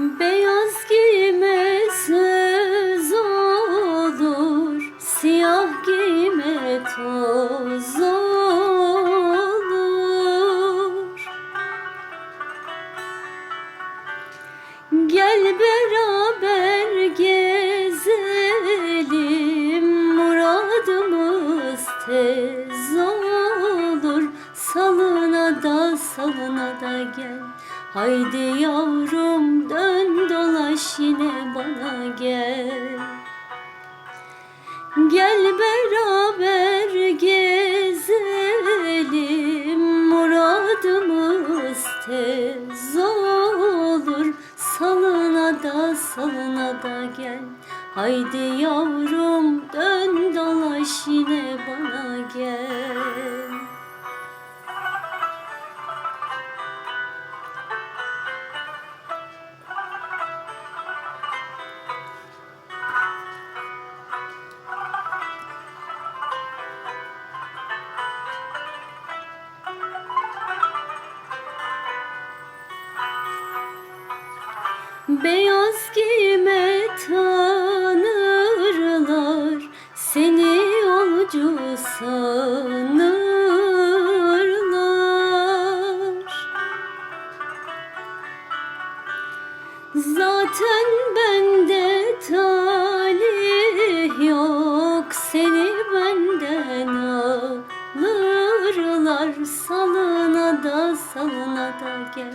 Beyaz giyme söz olur, siyah giyme toz olur. Gel beraber gezelim, muradımız tez olur. Salına da salına da gel. Haydi yavrum dön Gel beraber gezelim Muradımız tez olur. Salına da salına da gel. Haydi yavrum dön Beyaz giyme tanırlar Seni yolcu sanırlar. Zaten bende talih yok Seni benden alırlar. Salına da salına da gel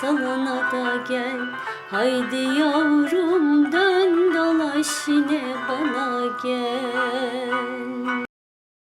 Salına da gel. Haydi yavrum dön dolaş yine bana gel